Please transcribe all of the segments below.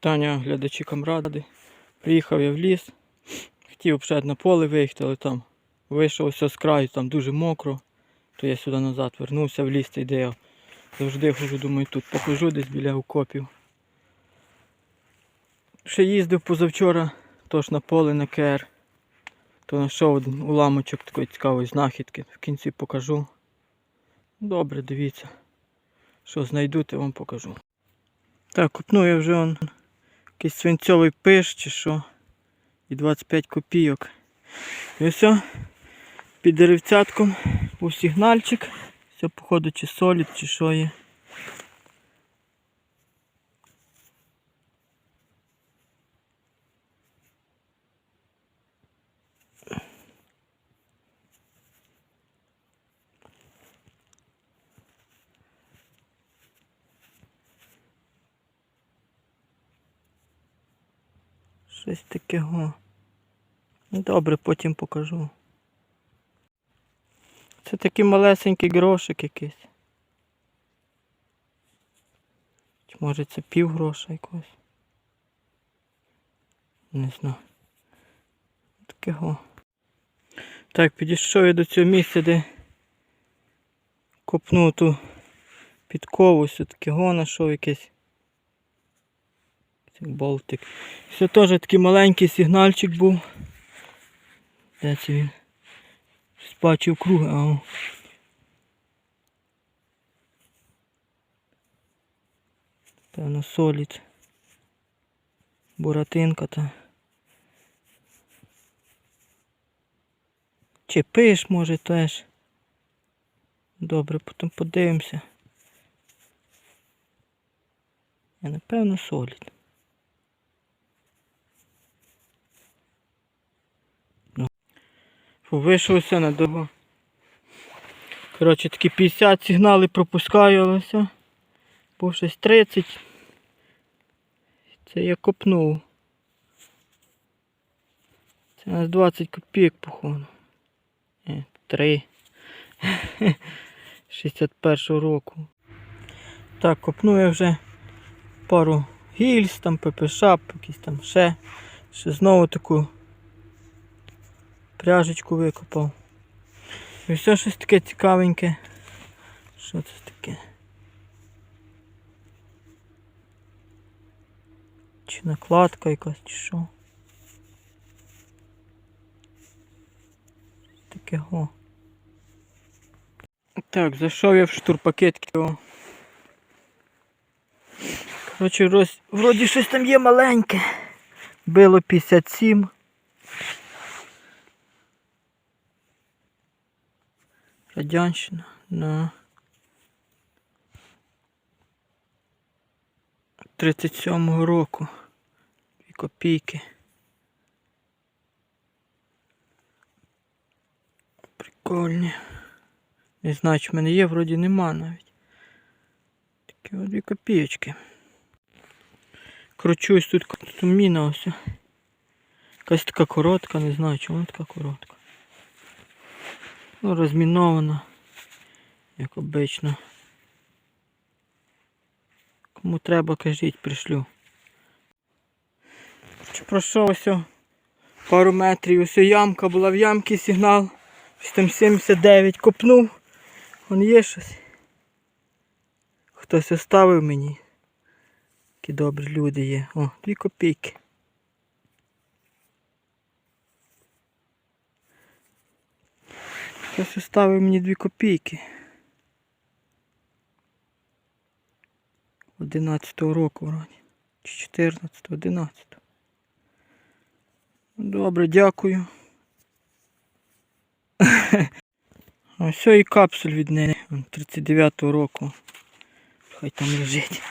Вітання глядачі камради. Приїхав я в ліс. Хотів ще на поле виїхати, але там вийшов все з краю, там дуже мокро. То я сюди назад вернувся в ліс, де я завжди хожу, думаю, тут похожу десь біля окопів. Ще їздив позавчора, тож на поле на КР. То знайшов один уламочок такої цікавої знахідки. В кінці покажу. Добре, дивіться. Що знайду, то вам покажу. Так, купнув я вже он якийсь свинцьовий пиш чи що. І 25 копійок. І все. Під деревцятком був сигнальчик. Все, походу, чи солід, чи що є. Щось такого. Ну, Добре, потім покажу. Це такий малесенький грошик якийсь. Чи може це пів гроша якогось? Не знаю. Такого. Так, підійшов я до цього місця, де копнув ту підкову, все-таки го знайшов якийсь. Це болтик. Це теж такий маленький сигнальчик був. Де це він? Щось Бачив круг, а. Певно солід. Буратинка та. Чи пиш, може теж. Добре, потім подивимося. Я напевно солід. Фу, Вийшовся на дорогу. Коротше, такі 50 сигнали пропускаю, але все. Був щось 30. Це я копнув. Це у нас 20 копійок, походу. Е, 3. 61 року. Так, копнув я вже пару гільз, там ППШ, якісь там ще. Ще знову таку пряжечку викопав. І все щось таке цікавеньке. Що це таке? Чи накладка якась, чи що? Таке го. Так, зайшов я в штурпакетки. Коротше, вроді щось там є маленьке. Било 57. Радянщина на 37-го року. Дві копійки. Прикольні. Не знаю, чи в мене є, вроді нема навіть. Такі от дві копійочки. Кручусь тут, тут міна ось. Якась така коротка, не знаю, чому така коротка. Ну, розмінована, як обично. Кому треба, кажіть, пришлю. Пройшов ось пару метрів, ось ямка була в ямці сигнал. Ось там 79 копнув. Вон є щось. Хтось оставив мені. Які добрі люди є. О, дві копійки. Хтось оставив мені дві копійки. 11-го року вроді. Чи 14, 11. Добре, дякую. Ось і капсуль від неї. 39-го року. Хай там лежить.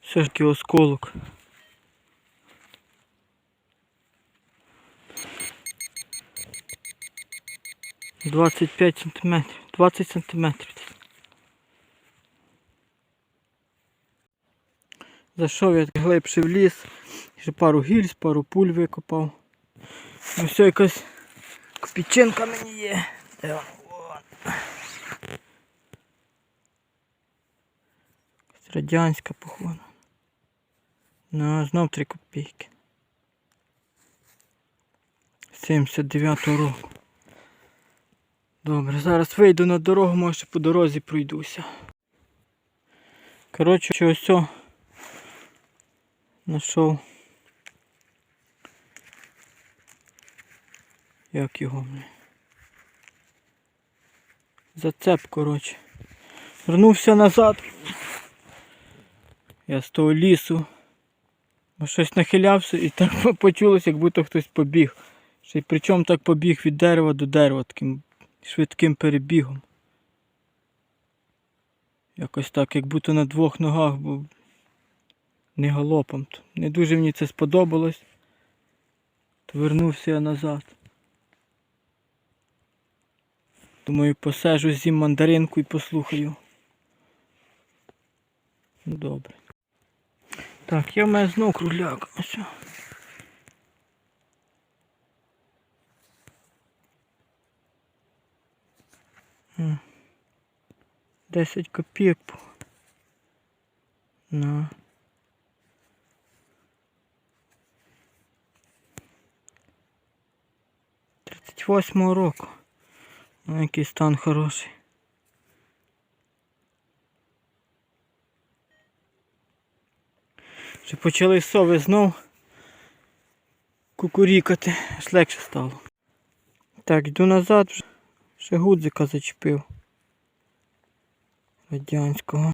Все ж таки осколок. Двадцять п'ять сантиметрів. Двадцять сантиметрів. Зайшов я глибше в ліс. Ще пару гільз, пару пуль викопав. Ну все, якась копійчинка мені є. Де Радянська, походу. Ну, знов 3 копійки. 79 року. Добре, зараз вийду на дорогу, може по дорозі пройдуся. Коротше, ось цього знайшов. Як його, бля? Зацеп, коротше. Вернувся назад. Я з того лісу. Щось нахилявся і так почулося, як будто хтось побіг. Ще причому так побіг від дерева до дерева таким швидким перебігом. Якось так, як будто на двох ногах був. Не галопом. Не дуже мені це сподобалось. То вернувся я назад. Думаю, посежу з'їм мандаринку і послухаю. Ну, Добре. Так, я в мене знов кругляк. Ось. 10 копійок. На. Тридцять восьмого року. Ну, який стан хороший. Вже почали сови знов кукурікати, аж легше стало. Так, йду назад вже. Ще гудзика зачепив. Радянського.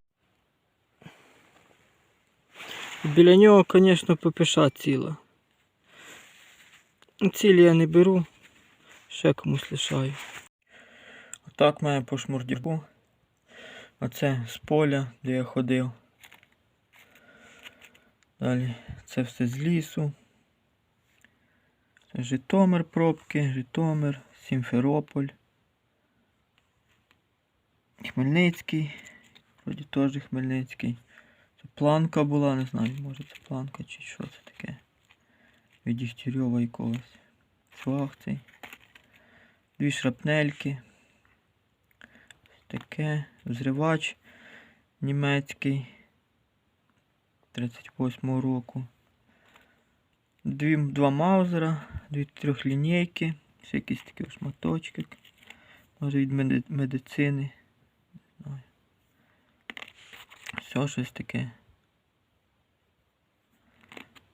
Біля нього, звісно, ППШ ціла. Цілі я не беру, ще комусь лишаю. Отак має по шмурдірку. Оце з поля, де я ходив. Далі це все з лісу. Це Житомир пробки, Житомир, Сімферополь. Хмельницький. Вроді теж Хмельницький. Це планка була, не знаю, може це планка чи що це таке. Від Дігтярьова якогось. Флаг цей. Дві шрапнельки. Таке. Взривач німецький. 38-го року. Дві, два маузера, дві трьохлінійки, ще якісь такі шматочки. Може від медицини. Не знаю. Все щось таке.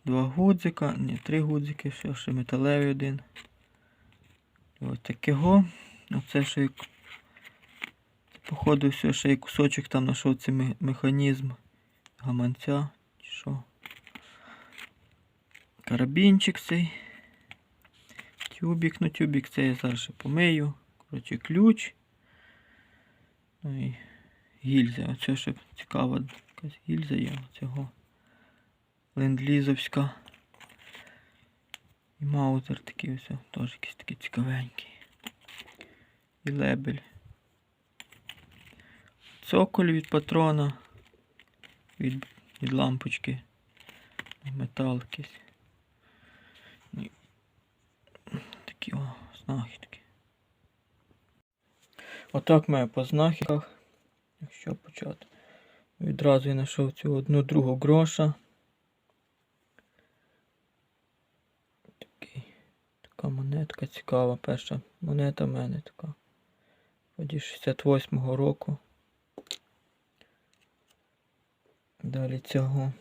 Два гудзика, ні, три гудзики, все ще металевий один. Ось такого. Оце ще як. Походу все ще й кусочок там знайшов цей механізм гаманця. Що? Карабінчик цей. Тюбік, ну тюбік цей я зараз ще помию. Коротше, ключ. Ну і гільза. Оце ще цікава якась гільза є цього. Ленд-лізовська. І маузер такий ось, теж якийсь такий цікавенький. І лебель. Цоколь від патрона. Від, від лампочки. Метал якийсь. І Такі о, знахідки. Отак має по знахідках. Якщо почати. Відразу я знайшов цю одну другу гроша. Такий, така монетка цікава. Перша монета в мене така. Вроді 68-го року. Далі цього.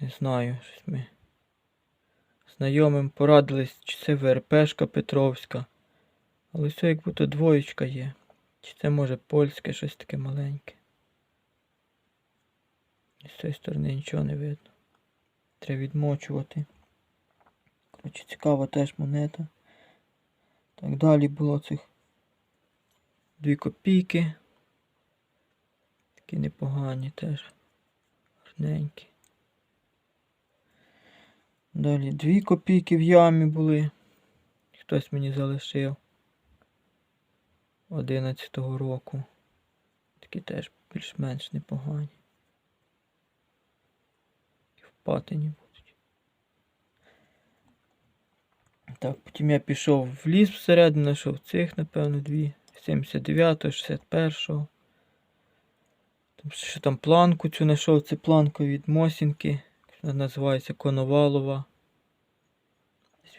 Не знаю, щось ми знайомим порадились, чи це ВРПшка Петровська. Але все як будто двоєчка є. Чи це може польське щось таке маленьке. І з цієї сторони нічого не видно. Треба відмочувати. Коротше, цікава теж монета. Так далі було цих дві копійки. Такі непогані теж. Гарненькі. Далі дві копійки в ямі були. Хтось мені залишив. 11-го року. Такі теж більш-менш непогані. І в патині будуть. Так, потім я пішов в ліс всередину, знайшов цих, напевно, дві. 79-го, 61-го. Там ще там планку цю знайшов, це планка від Мосінки. Вона називається Коновалова.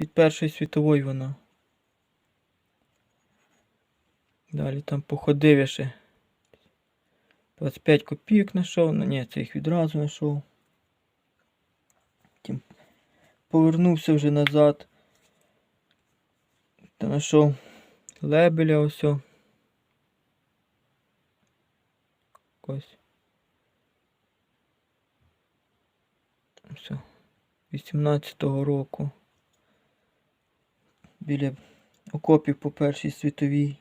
Від Першої світової вона. Далі там походив я ще. 25 копійок знайшов. Ну ні, це їх відразу знайшов. Потім повернувся вже назад. Та знайшов лебеля ось. Ось. Все. 18-го року. Біля окопів по Першій світовій.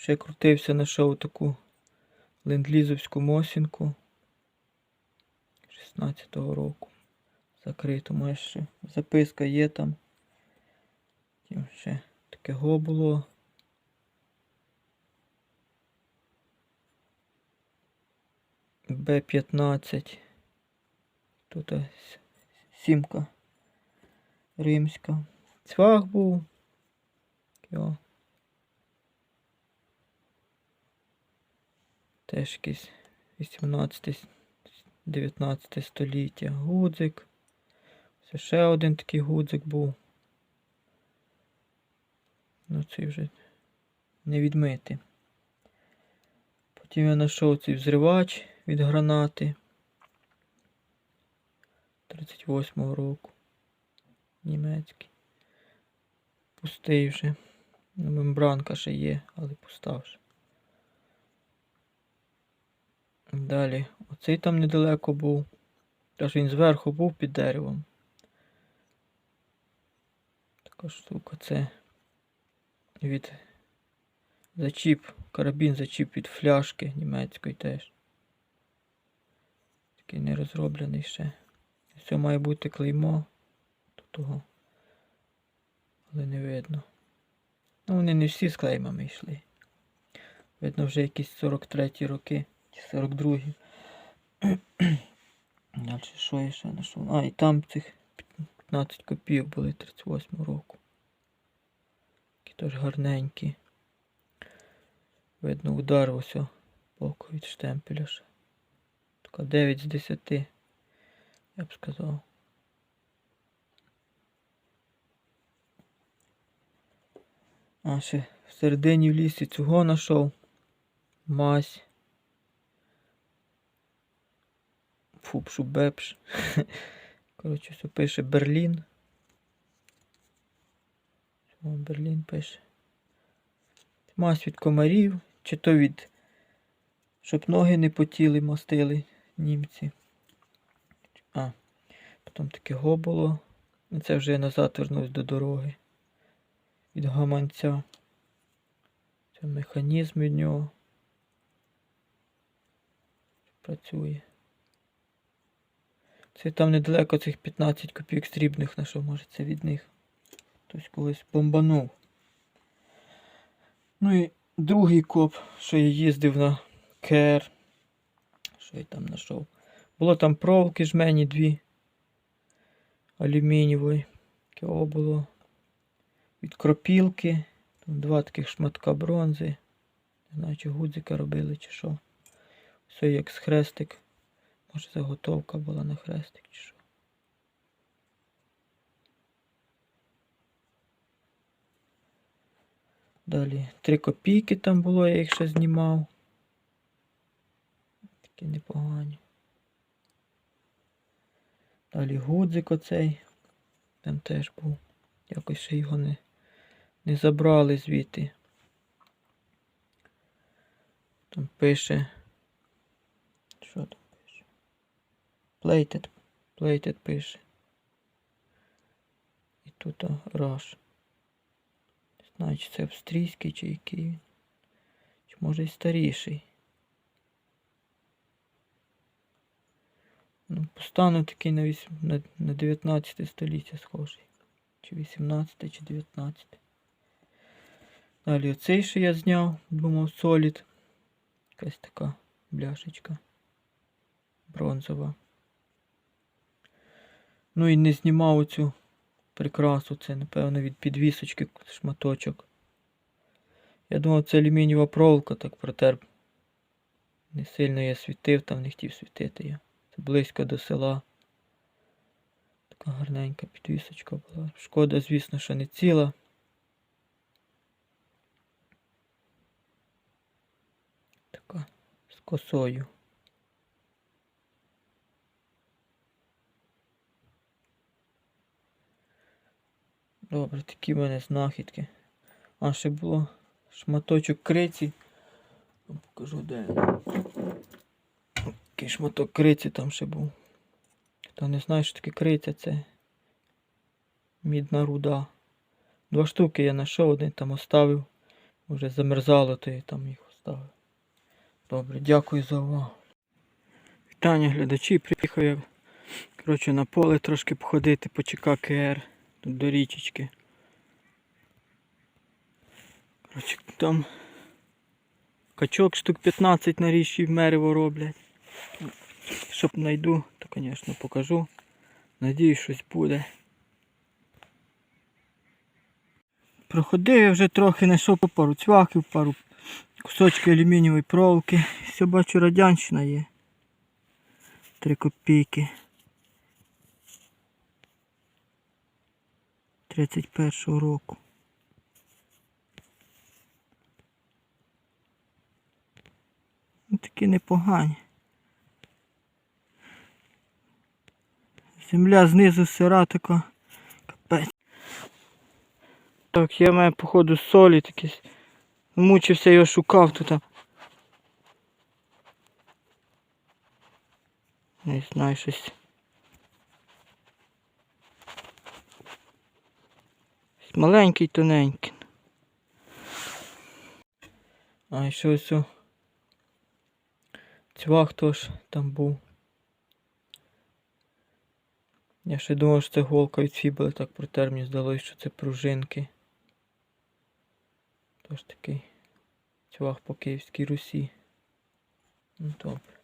Ще крутився, знайшов таку ленд-лізовську мосінку 16-го року. Закрито, може ще записка є там. Потім ще таке го було. Б-15. Тут сімка римська. Цвах був. Йо. Теж якийсь 18 19 століття. Гудзик. Це ще один такий гудзик був. Ну цей вже не відмити. Потім я знайшов цей взривач від гранати 38-го року. Німецький. Пустий вже. Ну, мембранка ще є, але пуста вже. Далі. Оцей там недалеко був. Тож він зверху був під деревом. Така штука це від зачіп, карабін зачіп від фляжки німецької теж. Такий не розроблений ще. Все має бути клеймо до того. Але не видно. Ну, вони не всі з клеймами йшли. Видно, вже якісь 43 роки чи 42. Далі що я ще знайшов? А, і там цих 15 копійок були 38 року. Такі теж гарненькі. Видно, удар ось боку від штемпеля ще. Така 9 з 10, я б сказав. А ще всередині в лісі цього знайшов. Мазь. Фупшу бепш. Коротше, все пише Берлін. Берлін пише. Мазь від комарів, чи то від. Щоб ноги не потіли, мастили німці. А, потім таке го було. І Це вже я назад вернусь до дороги. Від гаманця. Це механізм від нього. Працює. Це там недалеко цих 15 копійок срібних на що може це від них. Хтось колись бомбанув. Ну і другий коп, що я їздив на КР. Що я там знайшов? Було там проволоки жмені дві. Алюмінієвої. Кого було. Від кропілки. Там два таких шматка бронзи. Не знаю, чи гудзика робили, чи що. Все як з хрестик. Може заготовка була на хрестик чи що. Далі три копійки там було, я їх ще знімав. Такі непогані. Далі гудзик оцей. Там теж був. Якось ще його не, не забрали звідти. Там пише. Що там? Plated. Plated пише. І тут Rush. Не знаю, чи це австрійський, чи який він. Чи може і старіший. Ну, по стану такий на, вісім- на, на 19 століття схожий. Чи 18, чи 19. Далі оцей, що я зняв, думав Solid. Якась така бляшечка. Бронзова. Ну і не знімав оцю прикрасу. Це, напевно, від підвісочки шматочок. Я думав, це алюмінієва проволока, так протер. Не сильно я світив, там не хотів світити я. Це близько до села. Така гарненька підвісочка була. Шкода, звісно, що не ціла. Така з косою. Добре, такі в мене знахідки. А ще було шматочок криці. Покажу де. Такий шматок криці там ще був. Хто не знає, що таке криця, це мідна руда. Два штуки я знайшов, один там оставив. Вже замерзало, то я там їх оставив. Добре, дякую за увагу. Вітання глядачі, приїхав я коротше, на поле трошки походити по ЧККР, тут до річечки. Коротше, там качок штук 15 на річці в мерево роблять. Щоб знайду, то, звісно, покажу. Надіюсь, щось буде. Проходив я вже трохи, знайшов пару цвяхів, пару кусочків алюмінієвої проволоки. Все бачу, радянщина є. Три копійки. 31-го року. Ну, такі непогані. Земля знизу сира така. Капець. Так, я маю походу солі такі. Мучився його шукав тут. Не знаю щось. Маленький, тоненький. А і що ось. Цвах теж там був. Я ще думав, що це голка від фібули, так протер, мені здалося, що це пружинки. Тож такий цвах по Київській Русі. Ну добре.